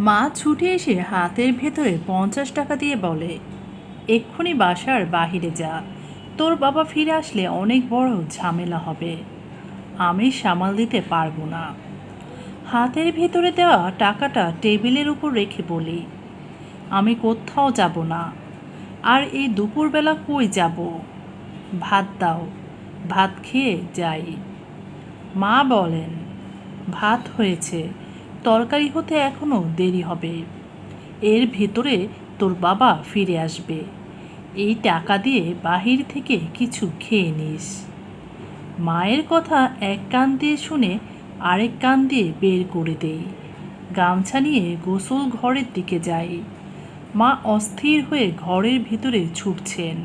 মা ছুটে এসে হাতের ভেতরে পঞ্চাশ টাকা দিয়ে বলে, এক্ষুনি বাসার বাহিরে যা। তোর বাবা ফিরে আসলে অনেক বড় ঝামেলা হবে। আমি সামাল দিতে পারব না। হাতের ভেতরে দেওয়া টাকাটা টেবিলের উপর রেখে বলি, আমি কোথাও যাব না। আর এই দুপুরবেলা কই যাব? ভাত দাও, ভাত খেয়ে যাই। মা বলেন, ভাত হয়েছে। তরকারি হতে এখনও দেরি হবে। এর ভেতরে তোর বাবা ফিরে আসবে। এই টাকা দিয়ে বাহির থেকে কিছু খেয়ে নিস। মায়ের কথা এক কান দিয়ে শুনে আরেক কান দিয়ে বের করে দেই। গামছা নিয়ে গোসল ঘরের দিকে যাই। মা অস্থির হয়ে ঘরের ভিতরে ছুটছেন।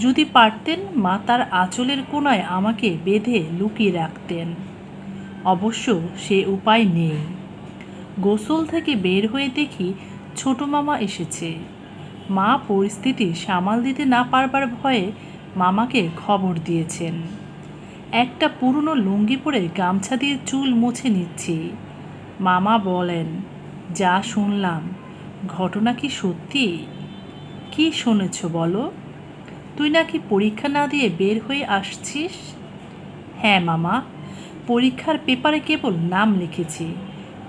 যদি পারতেন, মা তার আঁচলের কোনায় আমাকে বেঁধে লুকিয়ে রাখতেন। অবশ্য সে উপায় নেই। গোসল থেকে বের হয়ে দেখি ছোট মামা এসেছে। মা পরিস্থিতি সামাল দিতে না পারবার ভয়ে মামাকে খবর দিয়েছেন। একটা পুরনো লুঙ্গি পরে গামছা দিয়ে চুল মুছে নিচ্ছি। মামা বলেন, যা শুনলাম, ঘটনা কি সত্যি? কি শুনেছ বলো? তুই নাকি পরীক্ষা না দিয়ে বের হয়ে আসছিস? হ্যাঁ মামা, পরীক্ষার পেপারে কেবল নাম লিখেছি।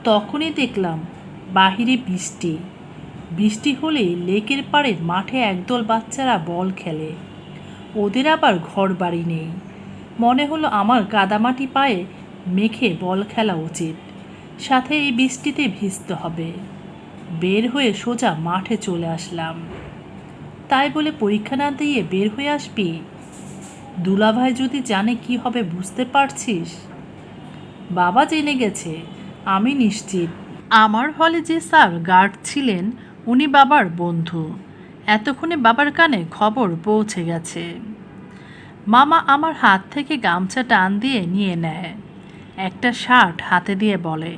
তখনই দেখলাম বাহিরে বৃষ্টি। বৃষ্টি হলে লেকের পাড়ে মাঠে একদল বাচ্চারা বল খেলে। ওদের আবার ঘর বাড়ি নেই। মনে হলো আমার কাদামাটি পায়ে মেখে বল খেলা উচিত। সাথে এই বৃষ্টিতে ভিজতে হবে। বের হয়ে সোজা মাঠে চলে আসলাম। তাই বলে পরীক্ষা না দিয়ে বের হয়ে আসবি? দুলাভাই যদি জানে কি হবে বুঝতে পারছিস? বাবা জেনে গেছে আমি নিশ্চিত। আমার হলে যে স্যার গার্ড ছিলেন, উনি বাবার বন্ধু। এতক্ষণে বাবার কানে খবর পৌঁছে গেছে। মামা আমার হাত থেকে গামছা টান দিয়ে নিয়ে নেয়। একটা শার্ট হাতে দিয়ে বলে,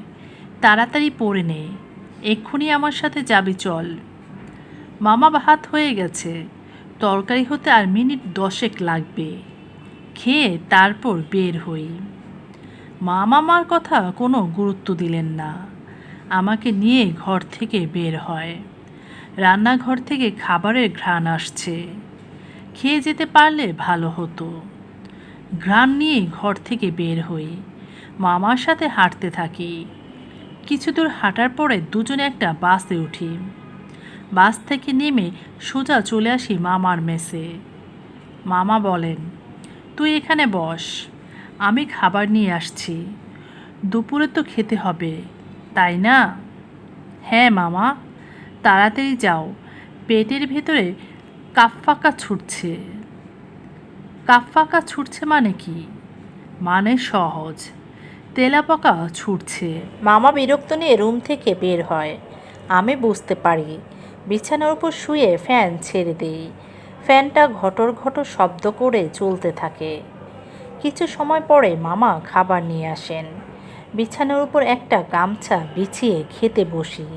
তাড়াতাড়ি পরে নে। এক্ষুনি আমার সাথে যাবি চল। মামা ভাত হয়ে গেছে। তরকারি হতে আর মিনিট দশেক লাগবে। খেয়ে তারপর বের হই। মা মামার কথা কোনো গুরুত্ব দিলেন না। আমাকে নিয়ে ঘর থেকে বের হয়। রান্নাঘর থেকে খাবারের ঘ্রাণ আসছে। খেয়ে যেতে পারলে ভালো হতো। ঘ্রাণ নিয়ে ঘর থেকে বের হই। মামার সাথে হাঁটতে থাকি। কিছু দূর হাঁটার পরে দুজনে একটা বাসে উঠি। বাস থেকে নেমে সোজা চলে আসি মামার মেসে। মামা বলেন, তুই এখানে বস। আমি খাবার নিয়ে আসছি। দুপুরে তো খেতে হবে, তাই না? হ্যাঁ মামা। তাড়াতাড়ি যাও। পেটের ভেতরে কাফফাকা ছুটছে। কাফফাকা ছুটছে মানে কি? মানে সহজ। তেলাপকা ছুটছে। মামা বিরক্ত নিয়ে রুম থেকে বের হয়। আমি বুঝতে পারি। বিছানার উপর শুয়ে ফ্যান ছেড়ে দিই। ফ্যানটা ঘটর ঘটর শব্দ করে চলতে থাকে। কিছু সময় পরে মামা খাবার নিয়ে আসেন। বিছানার উপর একটা গামছা বিছিয়ে খেতে বসি।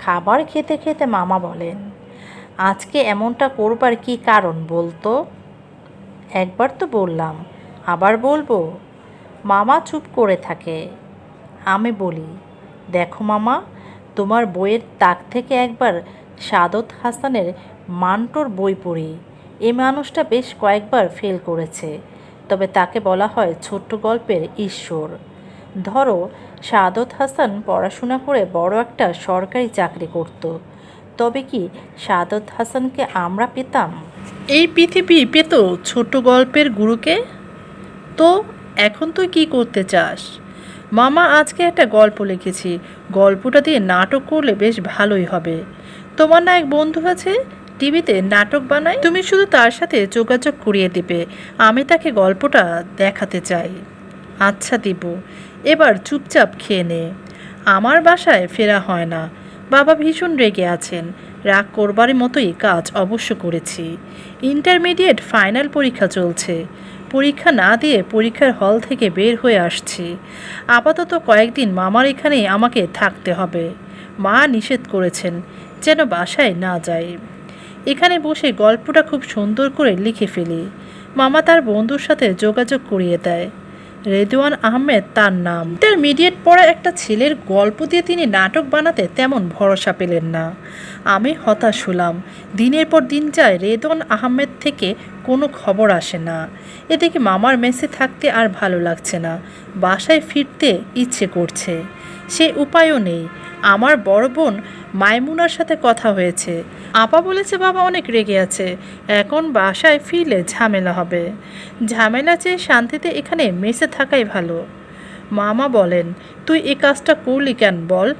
খাবার খেতে খেতে মামা বলেন, আজকে এমনটা করবার কি কারণ বলতো? একবার তো বললাম, আবার বলব। মামা চুপ করে থাকে। আমি বলি, দেখো মামা, তোমার বইয়ের তাক থেকে একবার সাদত হাসানের মান্টোর বই পড়ি। এই মানুষটা বেশ কয়েকবার ফেল করেছে। তবে তাকে বলা হয় ছোট্ট গল্পের ঈশ্বর। ধরো, সাদত হাসান পড়াশোনা করে বড় একটা সরকারি চাকরি করত। তবে কি সাদত হাসানকে আমরা পেতাম? এই পৃথিবী পেত ছোট গল্পের গুরুকে? তো এখন তুই কি করতে চাস? মামা, আজকে একটা গল্প লিখেছি। গল্পটা দিয়ে নাটক করলে বেশ ভালোই হবে। তোমার না এক বন্ধু আছে? টিভিতে নাটক বানায়, তুমি শুধু তার সাথে যোগাযোগ করিয়ে দিবে। আমি তাকে গল্পটা দেখাতে চাই। আচ্ছা দিব, এবার চুপচাপ খেয়ে নে। আমার বাসায় ফেরা হয় না। বাবা ভীষণ রেগে আছেন। রাগ করবার মতোই কাজ অবশ্য করেছি। ইন্টারমিডিয়েট ফাইনাল পরীক্ষা চলছে। পরীক্ষা না দিয়ে পরীক্ষার হল থেকে বের হয়ে আসছি। আপাতত কয়েকদিন মামার এখানেই আমাকে থাকতে হবে। মা নিষেধ করেছেন, যেন বাসায় না যাই। এখানে বসে গল্পটা খুব সুন্দর করে লিখে ফেলি। মামা তার বন্ধুর সাথে যোগাযোগ করিয়ে দেয়। রেদওয়ান আহমেদ তার নাম। ইন্টারমিডিয়েট পড়া একটা ছেলের গল্প দিয়ে তিনি নাটক বানাতে তেমন ভরসা পেলেন না। আমি হতাশ হলাম। দিনের পর দিন যায় রেদওয়ান আহমেদ থেকে কোনো খবর আসে না। এদিকে মামার মেসে থাকতে আর ভালো লাগছে না। বাসায় ফিরতে ইচ্ছে করছে। সে উপায়ও নেই। আমার বড় বোন মাইমুনার সাথে কথা হয়েছে। আপা বলেছে বাবা অনেক রেগে আছে। এখন বাসায় ফিরলে ঝামেলা হবে। ঝামেলা চেয়ে শান্তিতে এখানে মেসে থাকাই ভালো। মামা বলেন, তুই এ কাজটা করলি কেন বল?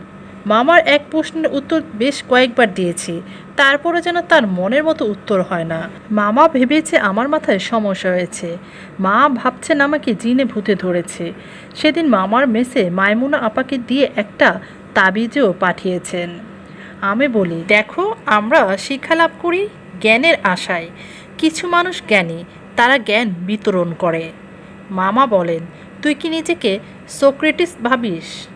মামার এক প্রশ্নের উত্তর বেশ কয়েকবার দিয়েছি। তারপরে যেন তার মনের মতো উত্তর হয় না। মামা ভেবেছে আমার মাথায় সমস্যা হয়েছে। মা ভাবছেন আমাকে জিনে ভূতে ধরেছে। সেদিন মামার মেসে মাইমুনা আপাকে দিয়ে একটা তাবিজও পাঠিয়েছেন। আমি বলি, দেখো, আমরা শিক্ষা লাভ করি জ্ঞানের আশায়। কিছু মানুষ জ্ঞানী, তারা জ্ঞান বিতরণ করে। মামা বলেন, তুই কি নিজেকে সোক্রেটিস ভাবিস?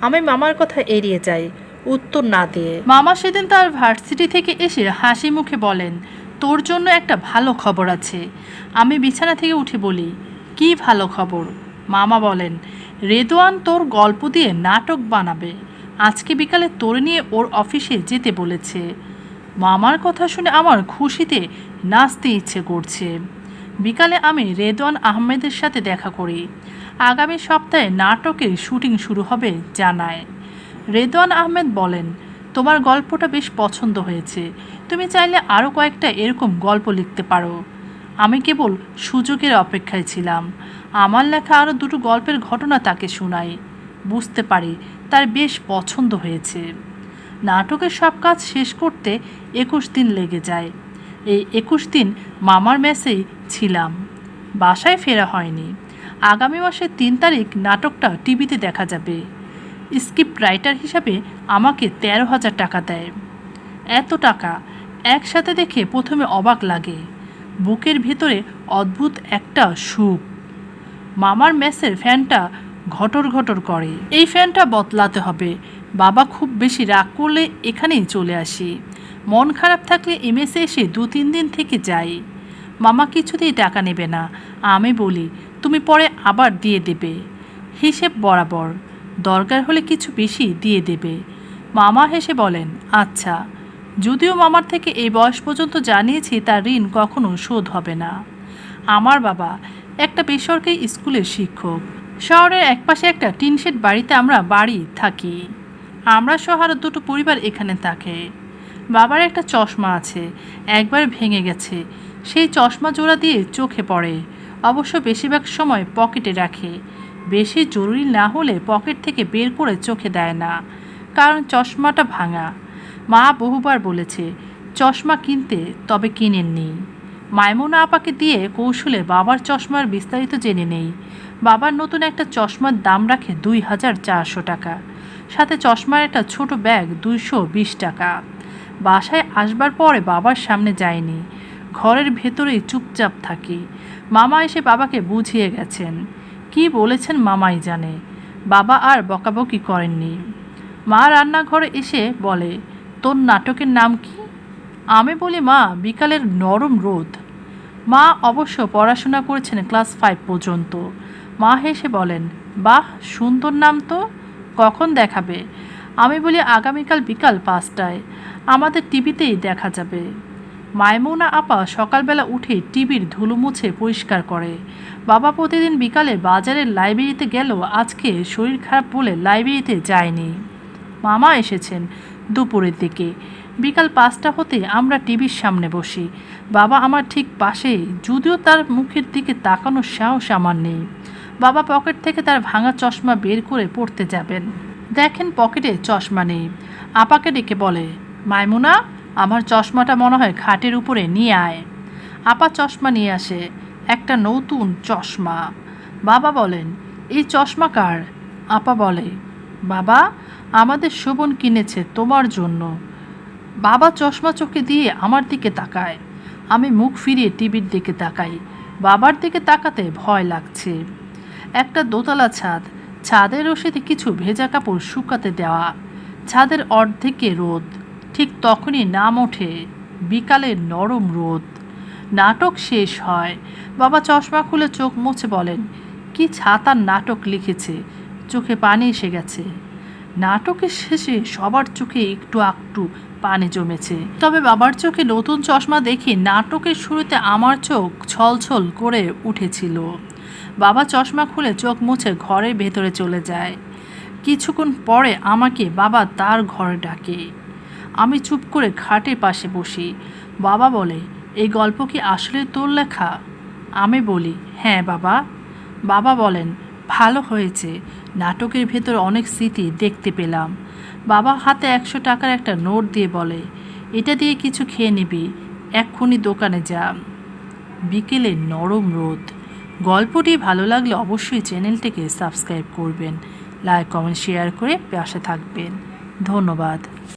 আমি মামার কথা এড়িয়ে যাই, উত্তর না দিয়ে। মামা সেদিন তার ভার্সিটি থেকে এসে হাসি মুখে বলেন, তোর জন্য একটা ভালো খবর আছে। আমি বিছানা থেকে উঠে বলি, কি ভালো খবর? মামা বলেন, রেদোয়ান তোর গল্প দিয়ে নাটক বানাবে। আজকে বিকালে তোর নিয়ে ওর অফিসে যেতে বলেছে। মামার কথা শুনে আমার খুশিতে নাচতে ইচ্ছে করছে। বিকালে আমি রেদওয়ান আহমেদের সাথে দেখা করি। আগামী সপ্তাহে নাটকের শুটিং শুরু হবে জানায়। রেদওয়ান আহমেদ বলেন, তোমার গল্পটা বেশ পছন্দ হয়েছে। তুমি চাইলে আরও কয়েকটা এরকম গল্প লিখতে পারো। আমি কেবল সুযোগের অপেক্ষায় ছিলাম। আমার লেখা আরও দুটো গল্পের ঘটনা তাকে শোনাই বুঝতে পারি তার বেশ পছন্দ হয়েছে। নাটকের সব কাজ শেষ করতে একুশ দিন লেগে যায়। এই একুশ দিন মামার মেসেই ছিলাম। বাসায় ফেরা হয়নি। আগামী মাসের তিন তারিখ নাটকটা টিভিতে দেখা যাবে। স্ক্রিপ্ট রাইটার হিসাবে আমাকে তেরো হাজার টাকা দেয়। এত টাকা একসাথে দেখে প্রথমে অবাক লাগে। বুকের ভিতরে অদ্ভুত একটা সুখ। মামার মেসের ফ্যানটা ঘটর ঘটর করে। এই ফ্যানটা বদলাতে হবে। বাবা খুব বেশি রাগ করলে এখানেই চলে আসি। মন খারাপ থাকলে এমএসে এসে দু তিন দিন থেকে যাই। মামা কিছুতেই টাকা নেবে না। আমি বলি, তুমি পরে আবার দিয়ে দেবে। হিসেব বরাবর। দরকার হলে কিছু বেশি দিয়ে দেবে। মামা হেসে বলেন আচ্ছা। যদিও মামার থেকে এই বয়স পর্যন্ত জানিয়েছি, তার ঋণ কখনো শোধ হবে না। আমার বাবা একটা বেসরকারি স্কুলের শিক্ষক। শহরের একপাশে একটা টিনশেড বাড়িতে আমরা বাড়ি থাকি। আমরা আরও দুটো পরিবার এখানে থাকে। বাবার একটা চশমা আছে, একবার ভেঙে গেছে। সেই চশমা জোড়া দিয়ে চোখে পড়ে। অবশ্য বেশিরভাগ সময় পকেটে রাখে। বেশি জরুরি না হলে পকেট থেকে বের করে চোখে দেয় না, কারণ চশমাটা ভাঙা। মা বহুবার বলেছে, চশমা কিনতে তবে কিনেননি। মাইমুনা আপাকে দিয়ে কৌশলে বাবার চশমার বিস্তারিত জেনে নেই। বাবার নতুন একটা চশমার দাম রাখে দুই হাজার চারশো টাকা। সাথে চশমার একটা ছোট ব্যাগ দুইশো বিশ টাকা। বাসায় আসবার পরে বাবার সামনে যায়নি। ঘরের ভেতরেই চুপচাপ থাকি। মামা এসে বাবাকে বুঝিয়ে গেছেন। কি বলেছেন মামাই জানে। বাবা আর বকাবকি করেননি। মা রান্নাঘরে এসে বলে, তোর নাটকের নাম কি? আমি বলি, মা, বিকালের নরম রোদ। মা অবশ্য পড়াশোনা করেছেন ক্লাস ফাইভ পর্যন্ত। মা হেসে বলেন, বাহ, সুন্দর নাম তো, কখন দেখাবে? আমি বলি, আগামীকাল বিকাল পাঁচটায়, আমাদের টিভিতেই দেখা যাবে। মাইমুনা আপা সকালবেলা উঠে টিভির ধুলো মুছে পরিষ্কার করে। বাবা প্রতিদিন বিকালে বাজারের লাইব্রেরিতে গেলেও আজকে শরীর খারাপ বলে লাইব্রেরিতে যায়নি। মামা এসেছেন দুপুরের দিকে। বিকাল পাঁচটা হতে আমরা টিভির সামনে বসি। বাবা আমার ঠিক পাশে যদিও তার মুখের দিকে তাকানোর সাহস আমার নেই। বাবা পকেট থেকে তার ভাঙা চশমা বের করে পড়তে যাবেন। দেখেন পকেটে চশমা নেই। আপাকে ডেকে বলে, মাইমুনা, আমার চশমাটা মনে হয় খাটের উপরে নিয়ে আয়। আপা চশমা নিয়ে আসে, একটা নতুন চশমা। বাবা বলেন, এই চশমা কার? আপা বলে, বাবা, আমাদের শোভন কিনেছে তোমার জন্য। বাবা চশমা চোখে দিয়ে আমার দিকে তাকায়। আমি মুখ ফিরিয়ে টিভির দিকে তাকাই। বাবার দিকে তাকাতে ভয় লাগছে। একটা দোতলা ছাদ। ছাদের রশিতে কিছু ভেজা কাপড় শুকাতে দেওয়া। ছাদের অর্ধেকে রোদ। ঠিক তখনই নাম ওঠে, বিকালের নরম রোদ। নাটক শেষ হয়। বাবা চশমা খুলে চোখ মুছে বলেন, কি ছাতার নাটক লিখেছে? চোখে পানি এসে গেছে। নাটকের শেষে সবার চোখে একটু একটু পানি জমেছে। তবে বাবার চোখে নতুন চশমা দেখে নাটকের শুরুতে আমার চোখ ছলছল করে উঠেছিল। বাবা চশমা খুলে চোখ মুছে ঘরের ভেতরে চলে যায়। কিছুক্ষণ পরে আমাকে বাবা তার ঘরে ডাকে। আমি চুপ করে খাটের পাশে বসি। বাবা বলে, এই গল্প কি আসলে তোর লেখা? আমি বলি হ্যাঁ বাবা। বাবা বলেন, ভালো হয়েছে। নাটকের ভেতর অনেক স্মৃতি দেখতে পেলাম। বাবা হাতে একশো টাকার একটা নোট দিয়ে বলে, এটা দিয়ে কিছু খেয়ে নিবি। এক্ষুনি দোকানে যা। বিকেলে নরম রোদ। গল্পটি ভালো লাগলে অবশ্যই চ্যানেলটিকে সাবস্ক্রাইব করবেন। লাইক কমেন্ট শেয়ার করে পাশে থাকবেন। ধন্যবাদ।